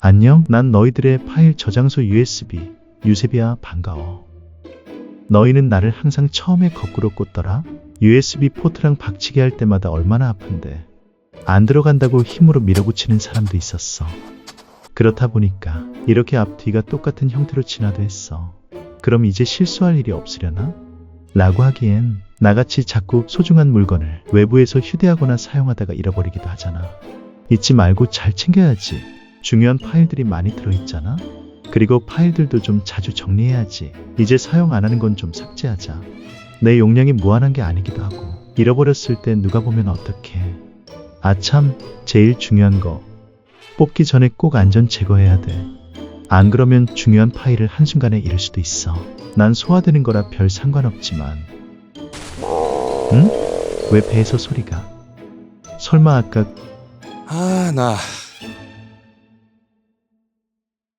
안녕, 난 너희들의 파일 저장소 USB, 유세비야, 반가워. 너희는 나를 항상 처음에 거꾸로 꽂더라? USB 포트랑 박치기 할 때마다 얼마나 아픈데. 안 들어간다고 힘으로 밀어붙이는 사람도 있었어. 그렇다 보니까 이렇게 앞뒤가 똑같은 형태로 진화도 했어. 그럼 이제 실수할 일이 없으려나? 라고 하기엔 나같이 자꾸 소중한 물건을 외부에서 휴대하거나 사용하다가 잃어버리기도 하잖아. 잊지 말고 잘 챙겨야지. 중요한 파일들이 많이 들어있잖아. 그리고 파일들도 좀 자주 정리해야지. 이제 사용 안 하는 건 좀 삭제하자. 내 용량이 무한한 게 아니기도 하고 잃어버렸을 때 누가 보면 어떡해. 아참, 제일 중요한 거. 뽑기 전에 꼭 안전 제거해야 돼. 안 그러면 중요한 파일을 한순간에 잃을 수도 있어. 난 소화되는 거라 별 상관없지만. 응? 왜 배에서 소리가? 설마 아까 아, 나